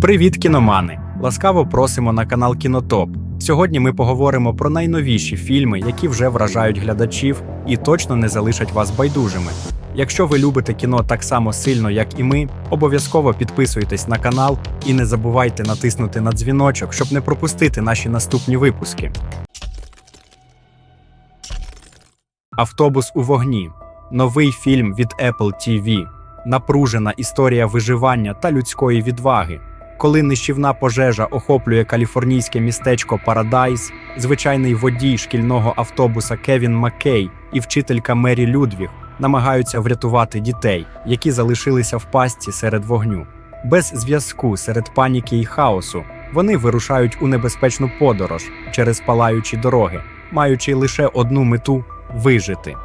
Привіт, кіномани! Ласкаво просимо на канал Кінотоп. Сьогодні ми поговоримо про найновіші фільми, які вже вражають глядачів і точно не залишать вас байдужими. Якщо ви любите кіно так само сильно, як і ми, обов'язково підписуйтесь на канал і не забувайте натиснути на дзвіночок, щоб не пропустити наші наступні випуски. Автобус у вогні. Новий фільм від Apple TV. Напружена історія виживання та людської відваги. Коли нищівна пожежа охоплює каліфорнійське містечко Парадайз, звичайний водій шкільного автобуса Кевін Маккей і вчителька Мері Людвіг намагаються врятувати дітей, які залишилися в пастці серед вогню. Без зв'язку серед паніки і хаосу вони вирушають у небезпечну подорож через палаючі дороги, маючи лише одну мету вижити.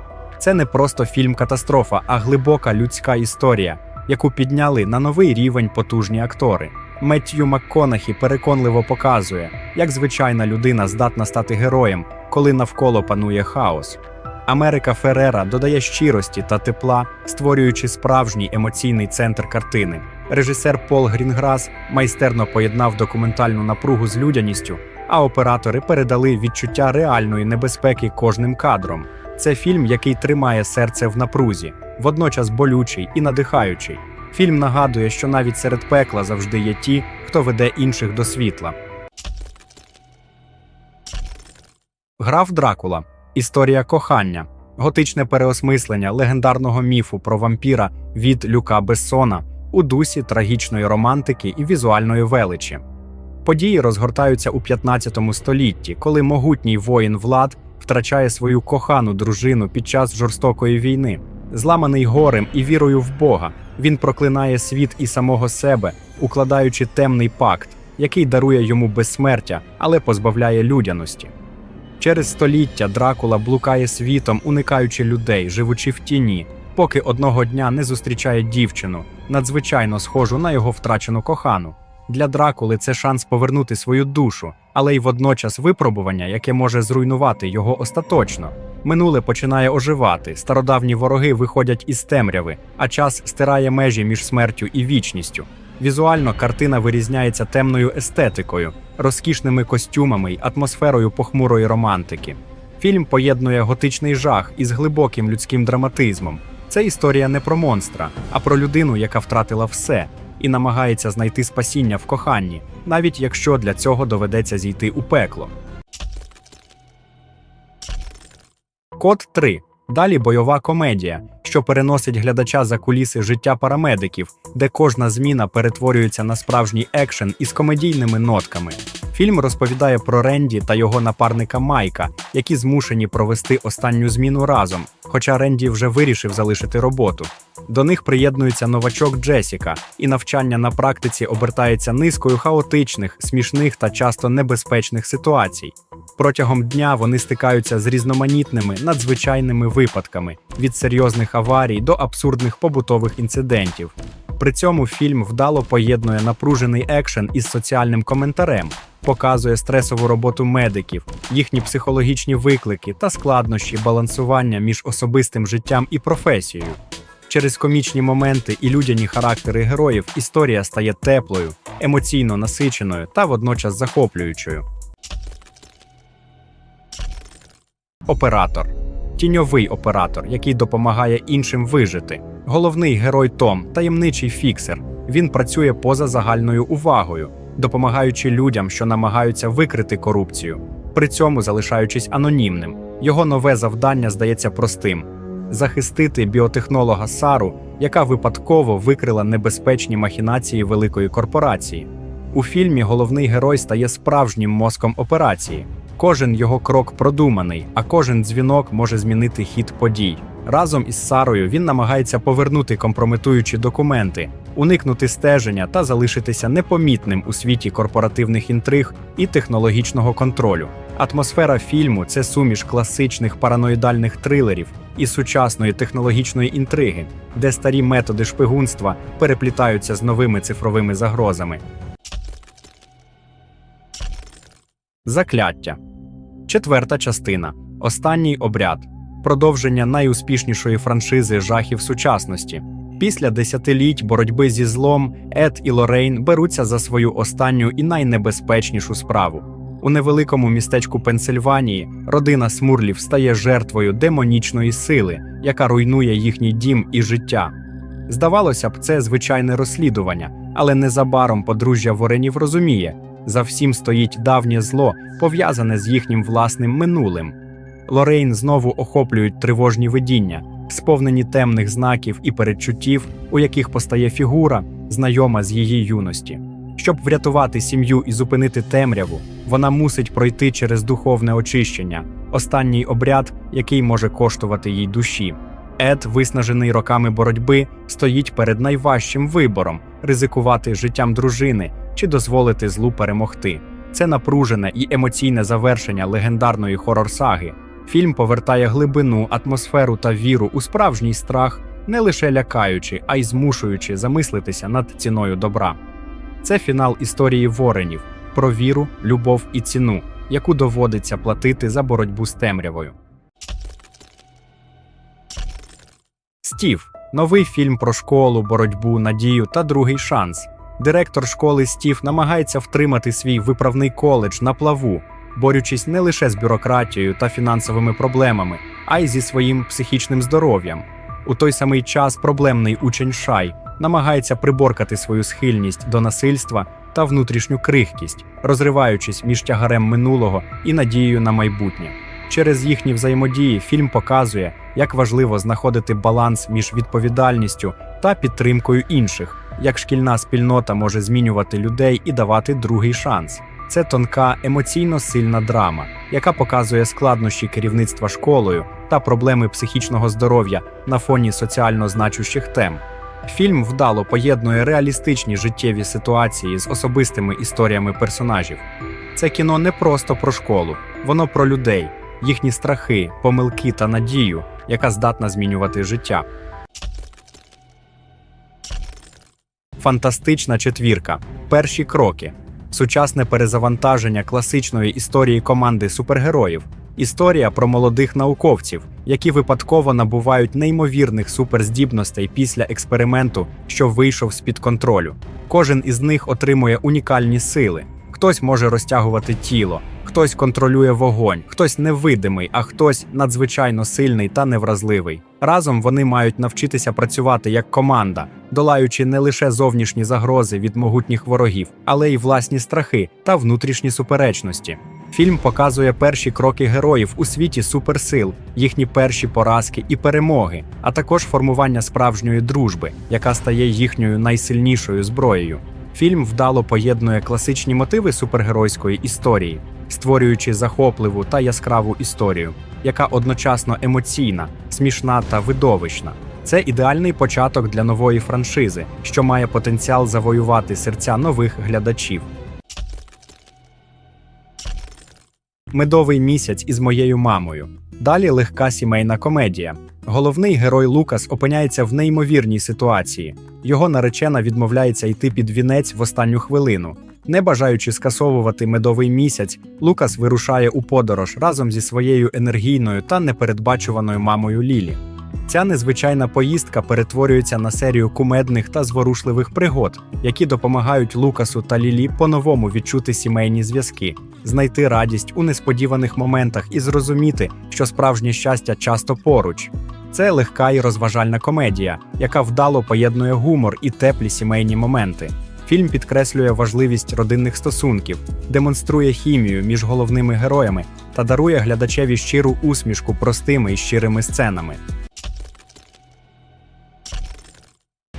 Це не просто фільм катастрофа, а глибока людська історія, яку підняли на новий рівень потужні актори. Меттью МакКонахі переконливо показує, як звичайна людина здатна стати героєм, коли навколо панує хаос. Америка Феррера додає щирості та тепла, створюючи справжній емоційний центр картини. Режисер Пол Грінграс майстерно поєднав документальну напругу з людяністю, а оператори передали відчуття реальної небезпеки кожним кадром. Це фільм, який тримає серце в напрузі, водночас болючий і надихаючий. Фільм нагадує, що навіть серед пекла завжди є ті, хто веде інших до світла. Граф Дракула. Історія кохання. Готичне переосмислення легендарного міфу про вампіра від Люка Бессона у дусі трагічної романтики і візуальної величі. Події розгортаються у 15 столітті, коли могутній воїн Влад втрачає свою кохану дружину під час жорстокої війни. Зламаний горем і вірою в Бога, він проклинає світ і самого себе, укладаючи темний пакт, який дарує йому безсмертя, але позбавляє людяності. Через століття Дракула блукає світом, уникаючи людей, живучи в тіні, поки одного дня не зустрічає дівчину, надзвичайно схожу на його втрачену кохану. Для Дракули це шанс повернути свою душу, але й водночас випробування, яке може зруйнувати його остаточно. Минуле починає оживати, стародавні вороги виходять із темряви, а час стирає межі між смертю і вічністю. Візуально картина вирізняється темною естетикою, розкішними костюмами й атмосферою похмурої романтики. Фільм поєднує готичний жах із глибоким людським драматизмом. Це історія не про монстра, а про людину, яка втратила все і намагається знайти спасіння в коханні, навіть якщо для цього доведеться зійти у пекло. Код 3. Далі бойова комедія, що переносить глядача за куліси життя парамедиків, де кожна зміна перетворюється на справжній екшен із комедійними нотками. Фільм розповідає про Ренді та його напарника Майка, які змушені провести останню зміну разом, хоча Ренді вже вирішив залишити роботу. До них приєднується новачок Джесіка, і навчання на практиці обертається низкою хаотичних, смішних та часто небезпечних ситуацій. Протягом дня вони стикаються з різноманітними надзвичайними випадками від серйозних аварій до абсурдних побутових інцидентів. При цьому фільм вдало поєднує напружений екшен із соціальним коментарем, показує стресову роботу медиків, їхні психологічні виклики та складнощі балансування між особистим життям і професією. Через комічні моменти і людяні характери героїв історія стає теплою, емоційно насиченою та водночас захоплюючою. Оператор тіньовий оператор, який допомагає іншим вижити. Головний герой Том, таємничий фіксер. Він працює поза загальною увагою, допомагаючи людям, що намагаються викрити корупцію, при цьому залишаючись анонімним. Його нове завдання здається простим: захистити біотехнолога Сару, яка випадково викрила небезпечні махінації великої корпорації. У фільмі головний герой стає справжнім мозком операції. Кожен його крок продуманий, а кожен дзвінок може змінити хід подій. Разом із Сарою він намагається повернути компрометуючі документи, уникнути стеження та залишитися непомітним у світі корпоративних інтриг і технологічного контролю. Атмосфера фільму це суміш класичних параноїдальних трилерів і сучасної технологічної інтриги, де старі методи шпигунства переплітаються з новими цифровими загрозами. Закляття. Четверта частина. Останній обряд. продовження найуспішнішої франшизи жахів сучасності. Після десятиліть боротьби зі злом Ед і Лорейн беруться за свою останню і найнебезпечнішу справу. У невеликому містечку Пенсильванії родина Смурлів стає жертвою демонічної сили, яка руйнує їхній дім і життя. Здавалося б, це звичайне розслідування, але незабаром подружжя Воренів розуміє, за всім стоїть давнє зло, пов'язане з їхнім власним минулим. Лорейн знову охоплюють тривожні видіння, сповнені темних знаків і передчуттів, у яких постає фігура, знайома з її юності. Щоб врятувати сім'ю і зупинити темряву, вона мусить пройти через духовне очищення, останній обряд, який може коштувати їй душі. Ед, виснажений роками боротьби, стоїть перед найважчим вибором ризикувати життям дружини чи дозволити злу перемогти. Це напружене і емоційне завершення легендарної хорор-саги. Фільм повертає глибину, атмосферу та віру у справжній страх, не лише лякаючи, а й змушуючи замислитися над ціною добра. Це фінал історії Воренів про віру, любов і ціну, яку доводиться платити за боротьбу з темрявою. Стів новий фільм про школу, боротьбу, надію та другий шанс. Директор школи Стів намагається втримати свій виправний коледж на плаву, борючись не лише з бюрократією та фінансовими проблемами, а й зі своїм психічним здоров'ям. У той самий час проблемний учень Шай намагається приборкати свою схильність до насильства та внутрішню крихкість, розриваючись між тягарем минулого і надією на майбутнє. Через їхні взаємодії фільм показує, як важливо знаходити баланс між відповідальністю та підтримкою інших, як шкільна спільнота може змінювати людей і давати другий шанс. Це тонка, емоційно сильна драма, яка показує складнощі керівництва школою та проблеми психічного здоров'я на фоні соціально значущих тем. Фільм вдало поєднує реалістичні життєві ситуації з особистими історіями персонажів. Це кіно не просто про школу, воно про людей, їхні страхи, помилки та надію, яка здатна змінювати життя. Фантастична четвірка. Перші кроки. Сучасне перезавантаження класичної історії команди супергероїв. Історія про молодих науковців, які випадково набувають неймовірних суперздібностей після експерименту, що вийшов з-під контролю. Кожен із них отримує унікальні сили. Хтось може розтягувати тіло, хтось контролює вогонь, хтось невидимий, а хтось надзвичайно сильний та невразливий. Разом вони мають навчитися працювати як команда, долаючи не лише зовнішні загрози від могутніх ворогів, але й власні страхи та внутрішні суперечності. Фільм показує перші кроки героїв у світі суперсил, їхні перші поразки і перемоги, а також формування справжньої дружби, яка стає їхньою найсильнішою зброєю. Фільм вдало поєднує класичні мотиви супергеройської історії, створюючи захопливу та яскраву історію, яка одночасно емоційна, смішна та видовищна. Це ідеальний початок для нової франшизи, що має потенціал завоювати серця нових глядачів. Медовий місяць із моєю мамою. Далі легка сімейна комедія. Головний герой Лукас опиняється в неймовірній ситуації. Його наречена відмовляється йти під вінець в останню хвилину. Не бажаючи скасовувати медовий місяць, Лукас вирушає у подорож разом зі своєю енергійною та непередбачуваною мамою Лілі. Ця незвичайна поїздка перетворюється на серію кумедних та зворушливих пригод, які допомагають Лукасу та Лілі по-новому відчути сімейні зв'язки, знайти радість у несподіваних моментах і зрозуміти, що справжнє щастя часто поруч. Це легка і розважальна комедія, яка вдало поєднує гумор і теплі сімейні моменти. Фільм підкреслює важливість родинних стосунків, демонструє хімію між головними героями та дарує глядачеві щиру усмішку простими і щирими сценами.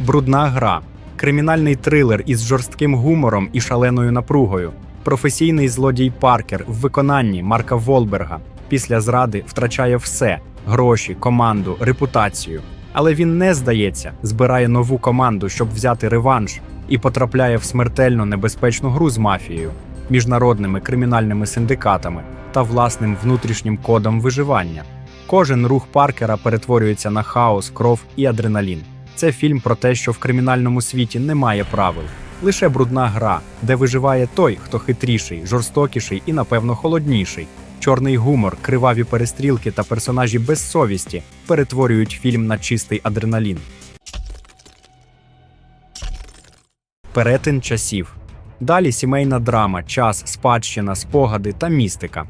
Брудна гра. Кримінальний трилер із жорстким гумором і шаленою напругою. Професійний злодій Паркер в виконанні Марка Волберга після зради втрачає все: гроші, команду, репутацію. Але він не здається, збирає нову команду, щоб взяти реванш, і потрапляє в смертельно небезпечну гру з мафією, міжнародними кримінальними синдикатами та власним внутрішнім кодом виживання. Кожен рух Паркера перетворюється на хаос, кров і адреналін. Це фільм про те, що в кримінальному світі немає правил, лише брудна гра, де виживає той, хто хитріший, жорстокіший і, напевно, холодніший. Чорний гумор, криваві перестрілки та персонажі без совісті перетворюють фільм на чистий адреналін. Перетин часів. Далі сімейна драма, час, спадщина, спогади та містика.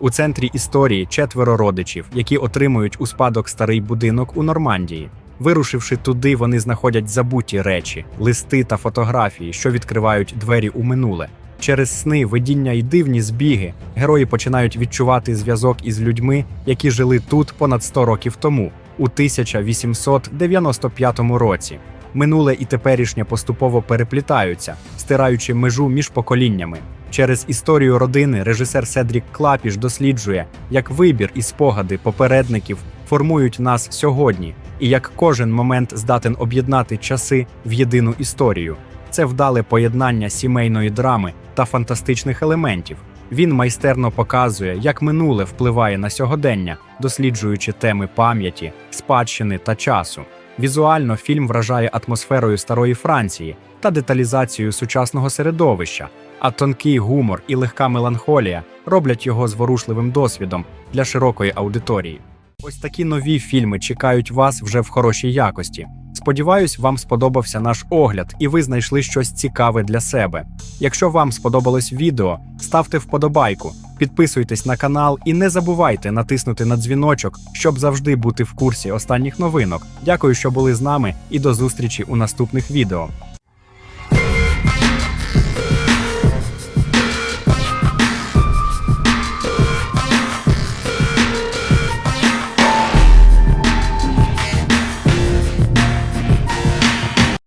У центрі історії четверо родичів, які отримують у спадок старий будинок у Нормандії. Вирушивши туди, вони знаходять забуті речі, листи та фотографії, що відкривають двері у минуле. Через сни, видіння і дивні збіги герої починають відчувати зв'язок із людьми, які жили тут понад 100 років тому, у 1895 році. Минуле і теперішнє поступово переплітаються, стираючи межу між поколіннями. Через історію родини режисер Седрік Клапіш досліджує, як вибір і спогади попередників формують нас сьогодні, і як кожен момент здатен об'єднати часи в єдину історію. Це вдале поєднання сімейної драми та фантастичних елементів. Він майстерно показує, як минуле впливає на сьогодення, досліджуючи теми пам'яті, спадщини та часу. Візуально фільм вражає атмосферою старої Франції та деталізацією сучасного середовища, а тонкий гумор і легка меланхолія роблять його зворушливим досвідом для широкої аудиторії. Ось такі нові фільми чекають вас вже в хорошій якості. Сподіваюсь, вам сподобався наш огляд і ви знайшли щось цікаве для себе. Якщо вам сподобалось відео, ставте вподобайку, підписуйтесь на канал і не забувайте натиснути на дзвіночок, щоб завжди бути в курсі останніх новинок. Дякую, що були з нами, і до зустрічі у наступних відео.